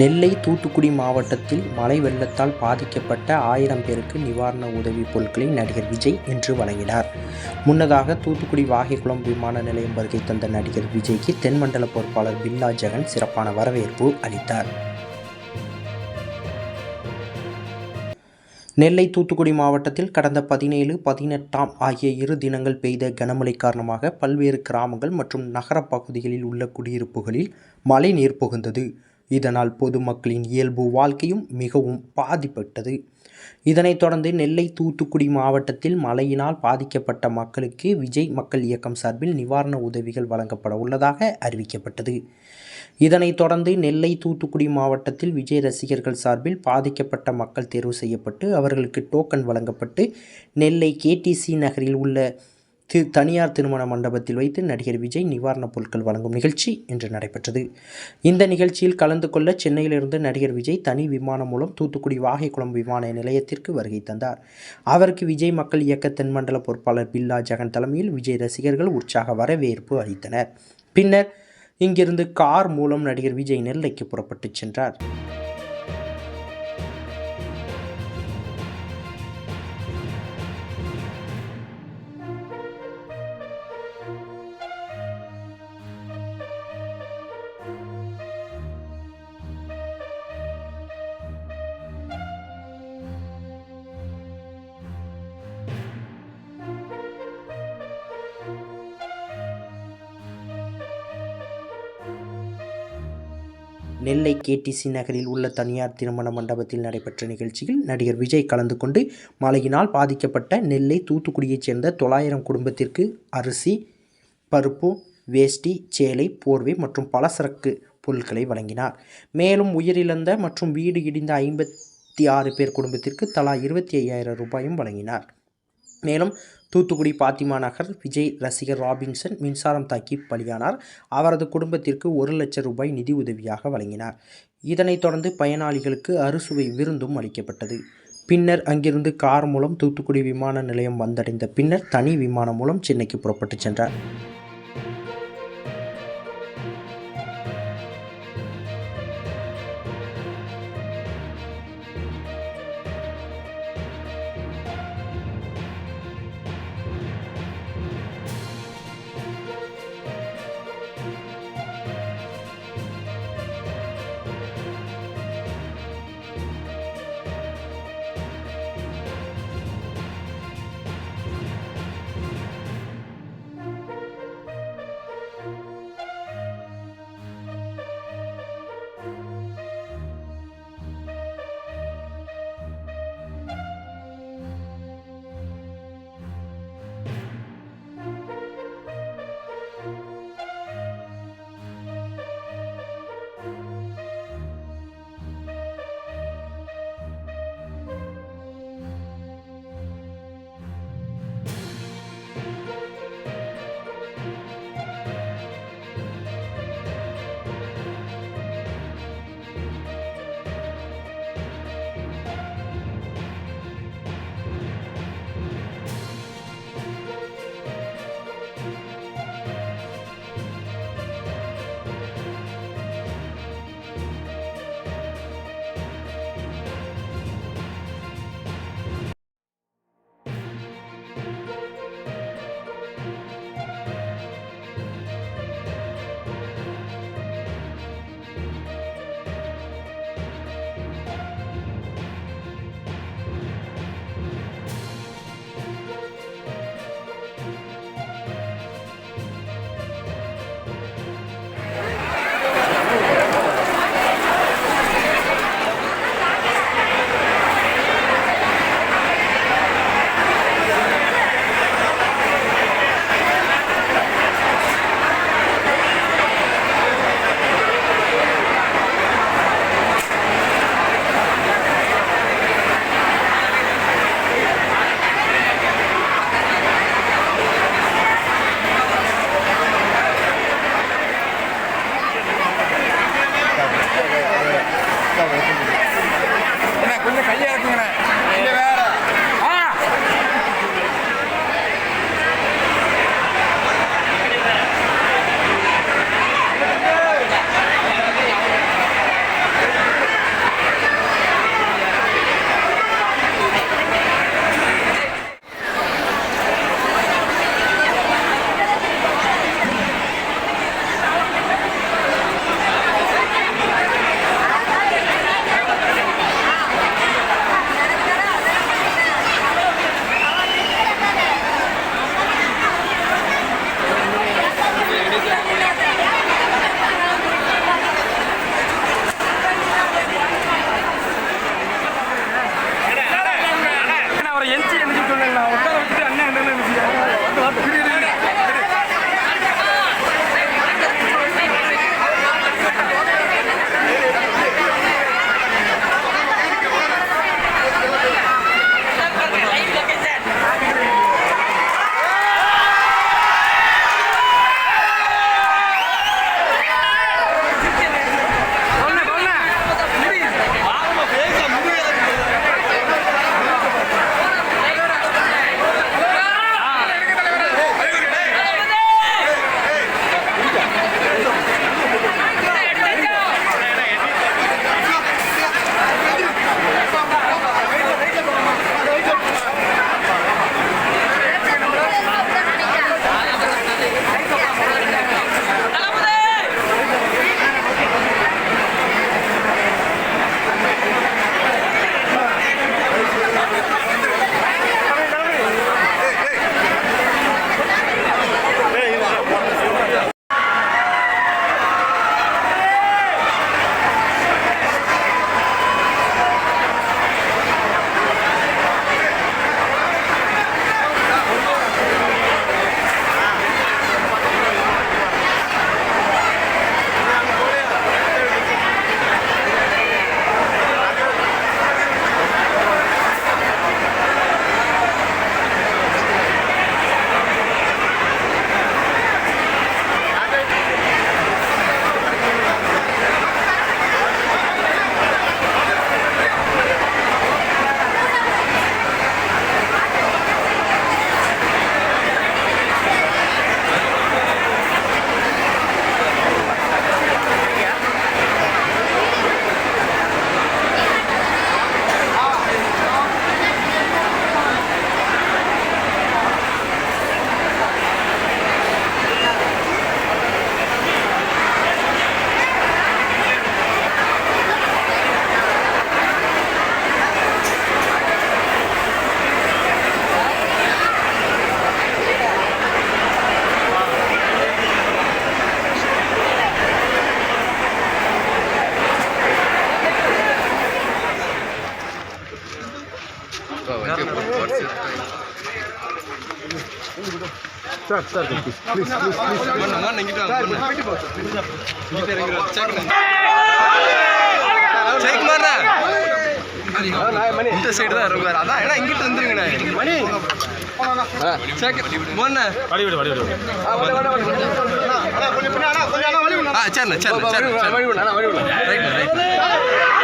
நெல்லை தூத்துக்குடி மாவட்டத்தில் மழை வெள்ளத்தால் பாதிக்கப்பட்ட ஆயிரம் பேருக்கு நிவாரண உதவிப் பொருட்களை நடிகர் விஜய் இன்று வழங்கினார். முன்னதாக தூத்துக்குடி வாகைக்குளம் விமான நிலையம் வருகை தந்த நடிகர் விஜய்க்கு தென்மண்டல பொறுப்பாளர் பில்லா ஜெகன் சிறப்பான வரவேற்பு அளித்தார். நெல்லை தூத்துக்குடி மாவட்டத்தில் கடந்த பதினேழு பதினெட்டாம் ஆகிய இரு தினங்கள் பெய்த கனமழை காரணமாக பல்வேறு கிராமங்கள் மற்றும் நகரப் பகுதிகளில் உள்ள குடியிருப்புகளில் மழை நீர் புகுந்தது. இதனால் பொதுமக்களின் இயல்பு வாழ்க்கையும் மிகவும் பாதிப்பட்டது. இதனைத் தொடர்ந்து நெல்லை தூத்துக்குடி மாவட்டத்தில் மழையினால் பாதிக்கப்பட்ட மக்களுக்கு விஜய் மக்கள் இயக்கம் சார்பில் நிவாரண உதவிகள் வழங்கப்பட உள்ளதாக அறிவிக்கப்பட்டது. இதனைத் தொடர்ந்து நெல்லை தூத்துக்குடி மாவட்டத்தில் விஜய் ரசிகர்கள் சார்பில் பாதிக்கப்பட்ட மக்கள் தேர்வு செய்யப்பட்டு அவர்களுக்கு டோக்கன் வழங்கப்பட்டு நெல்லை கேடிசி நகரில் உள்ள தனியார் திருமண மண்டபத்தில் வைத்து நடிகர் விஜய் நிவாரணப் பொருட்கள் வழங்கும் நிகழ்ச்சி இன்று நடைபெற்றது. இந்த நிகழ்ச்சியில் கலந்து கொள்ள சென்னையிலிருந்து நடிகர் விஜய் தனி விமானம் மூலம் தூத்துக்குடி வாகைக்குளம் விமான நிலையத்திற்கு வருகை தந்தார். அவருக்கு விஜய் மக்கள் இயக்க தென்மண்டல பொறுப்பாளர் பில்லா ஜெகன் தலைமையில் விஜய் ரசிகர்கள் உற்சாக வரவேற்பு அளித்தனர். பின்னர் இங்கிருந்து கார் மூலம் நடிகர் விஜய் நெல்லைக்கு புறப்பட்டுச் சென்றார். நெல்லை கேடிசி நகரில் உள்ள தனியார் திருமண மண்டபத்தில் நடைபெற்ற நிகழ்ச்சியில் நடிகர் விஜய் கலந்து கொண்டு மழையினால் பாதிக்கப்பட்ட நெல்லை தூத்துக்குடியைச் சேர்ந்த தொள்ளாயிரம் குடும்பத்திற்கு அரிசி பருப்பு வேஷ்டி சேலை போர்வை மற்றும் பலசரக்கு பொருட்களை வழங்கினார். மேலும் உயிரிழந்த மற்றும் வீடு இடிந்த ஐம்பத்தி ஆறு பேர் குடும்பத்திற்கு தலா இருபத்தி ஐயாயிரம் ரூபாயும் வழங்கினார். மேலும் தூத்துக்குடி பாத்திமா நகர் விஜய் ரசிகர் ராபின்சன் மின்சாரம் தாக்கி பலியானார். அவரது குடும்பத்திற்கு ஒரு லட்சம் ரூபாய் நிதி உதவியாக வழங்கினார். இதனைத் தொடர்ந்து பயனாளிகளுக்கு அறுசுவை விருந்தும் அளிக்கப்பட்டது. பின்னர் அங்கிருந்து கார் மூலம் தூத்துக்குடி விமான நிலையம் வந்தடைந்த பின்னர் தனி விமானம் மூலம் சென்னைக்கு புறப்பட்டுச் சென்றார். Sir sir please please please please இந்த சைடு தான் இருக்கும் அதான் ஏன்னா இங்கிட்டு வந்துருங்கண்ணே மணி சரிண்ணே சரிண்ணே சரிண்ணே ரைட் ரைட்